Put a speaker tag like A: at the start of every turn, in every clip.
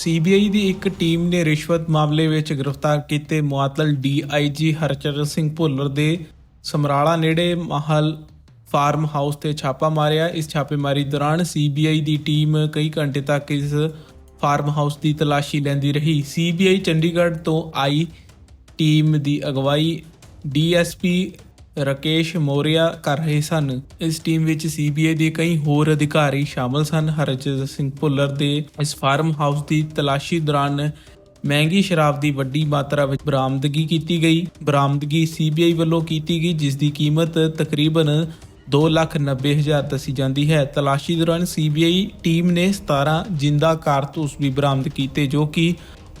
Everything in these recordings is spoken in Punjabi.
A: ਸੀਬੀਆਈ ਦੀ ਇੱਕ ਟੀਮ ਨੇ ਰਿਸ਼ਵਤ ਮਾਮਲੇ ਵਿੱਚ ਗ੍ਰਿਫਤਾਰ ਕੀਤੇ ਮੁਅੱਤਲ ਡੀਆਈਜੀ ਹਰਚਰਨ ਸਿੰਘ ਭੁੱਲਰ ਦੇ ਸਮਰਾਲਾ ਨੇੜੇ ਮਹਲ ਫਾਰਮ ਹਾਊਸ ਤੇ ਛਾਪਾ ਮਾਰਿਆ। ਇਸ ਛਾਪੇਮਾਰੀ ਦੌਰਾਨ ਸੀਬੀਆਈ ਦੀ ਟੀਮ ਕਈ ਘੰਟੇ ਤੱਕ ਇਸ ਫਾਰਮ ਹਾਊਸ ਦੀ ਤਲਾਸ਼ੀ ਲੈਂਦੀ ਰਹੀ। ਸੀਬੀਆਈ ਚੰਡੀਗੜ੍ਹ ਤੋਂ ਆਈ ਟੀਮ ਦੀ ਅਗਵਾਈ ਡੀਐਸਪੀ ਰਕੇਸ਼ ਮੋਰੀਆ ਕਰ ਰਹੇ ਸਨ। ਇਸ ਟੀਮ ਵਿੱਚ ਸੀਬੀਆਈ ਦੇ ਕਈ ਹੋਰ ਅਧਿਕਾਰੀ ਸ਼ਾਮਲ ਸਨ। ਹਰਜਿਤ ਸਿੰਘ ਭੁੱਲਰ ਦੇ ਇਸ ਫਾਰਮ ਹਾਊਸ ਦੀ ਤਲਾਸ਼ੀ ਦੌਰਾਨ ਮਹਿੰਗੀ ਸ਼ਰਾਬ ਦੀ ਵੱਡੀ ਮਾਤਰਾ ਵਿੱਚ ਬਰਾਮਦਗੀ ਕੀਤੀ ਗਈ। ਬਰਾਮਦਗੀ ਸੀਬੀਆਈ ਵੱਲੋਂ ਕੀਤੀ ਗਈ, ਜਿਸ ਦੀ ਕੀਮਤ ਤਕਰੀਬਨ 290000 ਦੱਸੀ ਜਾਂਦੀ ਹੈ। ਤਲਾਸ਼ੀ ਦੌਰਾਨ ਸੀਬੀਆਈ ਟੀਮ ਨੇ 17 ਜਿੰਦਾ ਕਾਰਤੂਸ ਵੀ ਬਰਾਮਦ ਕੀਤੇ, ਜੋ ਕਿ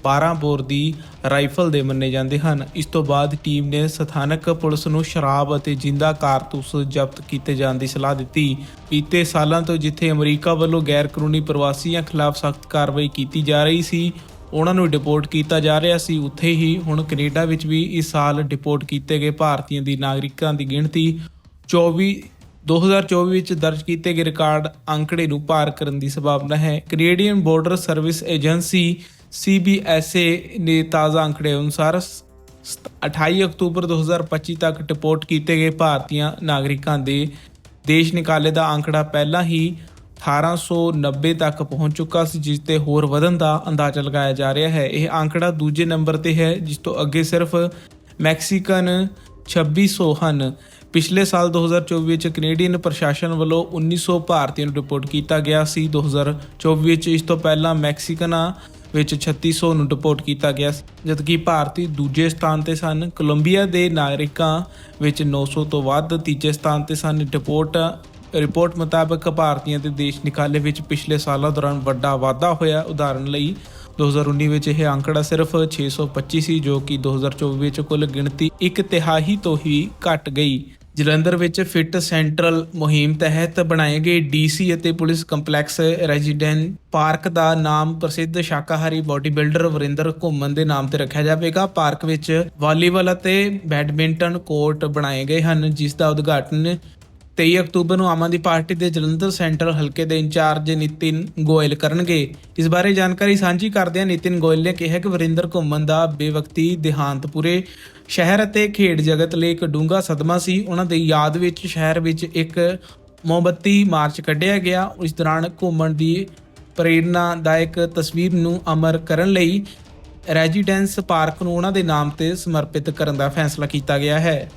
A: 12 ਬੋਰ ਦੀ ਰਾਈਫਲ ਦੇ ਮੰਨੇ ਜਾਂਦੇ ਹਨ। ਇਸ ਤੋਂ ਬਾਅਦ ਟੀਮ ਨੇ ਸਥਾਨਕ ਪੁਲਿਸ ਨੂੰ ਸ਼ਰਾਬ ਅਤੇ ਜਿੰਦਾ ਕਾਰਤੂਸ ਜ਼ਬਤ ਕੀਤੇ ਜਾਣ ਦੀ ਸਲਾਹ ਦਿੱਤੀ। ਬੀਤੇ ਸਾਲਾਂ ਤੋਂ ਜਿੱਥੇ ਅਮਰੀਕਾ ਵੱਲੋਂ ਗੈਰ ਕਾਨੂੰਨੀ ਪ੍ਰਵਾਸੀਆਂ ਖਿਲਾਫ ਸਖਤ ਕਾਰਵਾਈ ਕੀਤੀ ਜਾ ਰਹੀ ਸੀ, ਉਹਨਾਂ ਨੂੰ ਡਿਪੋਰਟ ਕੀਤਾ ਜਾ ਰਿਹਾ ਸੀ। ਉੱਥੇ ਹੀ ਹੁਣ ਕੈਨੇਡਾ ਵਿੱਚ ਵੀ ਇਸ ਸਾਲ ਡਿਪੋਰਟ ਕੀਤੇ ਗਏ ਭਾਰਤੀਆਂ ਦੀ ਨਾਗਰਿਕਾਂ ਦੀ ਗਿਣਤੀ 24 2024 ਵਿੱਚ ਦਰਜ ਕੀਤੇ ਗਏ ਰਿਕਾਰਡ ਅੰਕੜੇ ਨੂੰ ਪਾਰ ਕਰਨ ਦੀ ਸੰਭਾਵਨਾ ਹੈ। Canadian border service agency CBSA ਨੇ ਤਾਜ਼ਾ ਅੰਕੜੇ ਅਨੁਸਾਰ ਸ- ਸਤ- 28 ਅਕਤੂਬਰ 2025 ਤੱਕ ਡਿਪੋਰਟ ਕੀਤੇ ਗਏ ਭਾਰਤੀਆਂ ਨਾਗਰਿਕਾਂ ਦੇ ਦੇਸ਼ ਨਿਕਾਲੇ ਦਾ ਅੰਕੜਾ ਪਹਿਲਾਂ ਹੀ 1890 ਤੱਕ ਪਹੁੰਚ ਚੁੱਕਾ ਸੀ, ਜਿਸ ਤੇ ਹੋਰ ਵਧਣ ਦਾ ਅੰਦਾਜ਼ਾ ਲਗਾਇਆ ਜਾ ਰਿਹਾ ਹੈ। ਇਹ ਅੰਕੜਾ ਦੂਜੇ ਨੰਬਰ ਤੇ ਹੈ, ਜਿਸ ਤੋਂ ਅੱਗੇ ਸਿਰਫ ਮੈਕਸੀਕਨ 2600 ਹਨ। ਪਿਛਲੇ ਸਾਲ 2024 ਵਿੱਚ ਕੈਨੇਡੀਅਨ ਪ੍ਰਸ਼ਾਸਨ ਵੱਲੋਂ 1900 ਭਾਰਤੀਆਂ ਨੂੰ ਰਿਪੋਰਟ ਕੀਤਾ ਗਿਆ ਸੀ। 2024 ਵਿੱਚ ਇਸ ਤੋਂ ਪਹਿਲਾਂ ਮੈਕਸੀਕਨਾਂ ਵਿੱਚ 3600 ਨੂੰ ਡਿਪੋਰਟ ਕੀਤਾ ਗਿਆ ਜਦਕਿ ਭਾਰਤੀ ਦੂਜੇ ਸਥਾਨ ਤੇ ਸਨ। ਕੋਲੰਬੀਆ ਦੇ ਨਾਗਰਿਕਾਂ ਵਿੱਚ 900 ਤੋਂ ਵੱਧ ਤੀਜੇ ਸਥਾਨ ਤੇ ਸਨ। ਡਿਪੋਰਟ ਰਿਪੋਰਟ ਮੁਤਾਬਕ ਭਾਰਤੀਆਂ ਦੇ ਦੇਸ਼ ਨਿਕਾਲੇ ਵਿੱਚ ਪਿਛਲੇ ਸਾਲਾਂ ਦੌਰਾਨ ਵੱਡਾ ਵਾਧਾ ਹੋਇਆ। ਉਦਾਹਰਣ ਲਈ 2019 ਵਿੱਚ ਇਹ ਅੰਕੜਾ ਸਿਰਫ 625 ਸੀ ਜੋ ਕਿ 2024 ਵਿੱਚ ਕੁੱਲ ਗਿਣਤੀ ਇੱਕ ਤਿਹਾਈ ਤੋਂ ਹੀ ਘਟ ਗਈ। ਜਲੰਧਰ ਵਿੱਚ ਫਿਟ ਸੈਂਟਰਲ ਮੁਹਿੰਮ ਤਹਿਤ ਬਣਾਏ ਗਏ ਡੀਸੀ ਅਤੇ ਪੁਲਿਸ ਕੰਪਲੈਕਸ ਰੈਜ਼ੀਡੈਂਟ ਪਾਰਕ ਦਾ ਨਾਮ ਪ੍ਰਸਿੱਧ ਸ਼ਾਕਾਹਾਰੀ ਬਾਡੀ ਬਿਲਡਰ ਵਰਿੰਦਰ ਘੁੰਮਣ ਦੇ ਨਾਮ ਤੇ ਰੱਖਿਆ ਜਾਵੇਗਾ। ਪਾਰਕ ਵਿੱਚ ਵਾਲੀਬਾਲ ਅਤੇ ਬੈਡਮਿੰਟਨ ਕੋਰਟ ਬਣਾਏ ਗਏ ਹਨ, ਜਿਸ ਦਾ ਉਦਘਾਟਨ 23 ਅਕਤੂਬਰ ਨੂੰ ਆਮ ਆਦਮੀ ਪਾਰਟੀ ਦੇ ਜਲੰਧਰ ਸੈਂਟਰਲ ਹਲਕੇ ਦੇ ਇੰਚਾਰਜ ਨਿਤਿਨ ਗੋਇਲ ਕਰਨਗੇ। ਇਸ ਬਾਰੇ ਜਾਣਕਾਰੀ ਸਾਂਝੀ ਕਰਦਿਆਂ ਨਿਤਿਨ ਗੋਇਲ ਨੇ ਕਿਹਾ ਕਿ ਵਰਿੰਦਰ ਘੁੰਮਣ ਦਾ ਬੇਵਕਤੀ ਦੇਹਾਂਤ ਪੂਰੇ ਸ਼ਹਿਰ ਅਤੇ ਖੇਡ ਜਗਤ ਲਈ ਇੱਕ ਡੂੰਘਾ ਸਦਮਾ ਸੀ। ਉਹਨਾਂ ਦੀ ਯਾਦ ਵਿੱਚ ਸ਼ਹਿਰ ਵਿੱਚ ਇੱਕ ਮੋਮਬੱਤੀ ਮਾਰਚ ਕੱਢਿਆ ਗਿਆ। ਉਸ ਦੌਰਾਨ ਘੁੰਮਣ ਦੀ ਪ੍ਰੇਰਨਾਦਾਇਕ ਤਸਵੀਰ ਨੂੰ ਅਮਰ ਕਰਨ ਲਈ ਰੈਜ਼ੀਡੈਂਸ ਪਾਰਕ ਨੂੰ ਉਹਨਾਂ ਦੇ ਨਾਮ ਤੇ ਸਮਰਪਿਤ ਕਰਨ ਦਾ ਫੈਸਲਾ ਕੀਤਾ ਗਿਆ ਹੈ।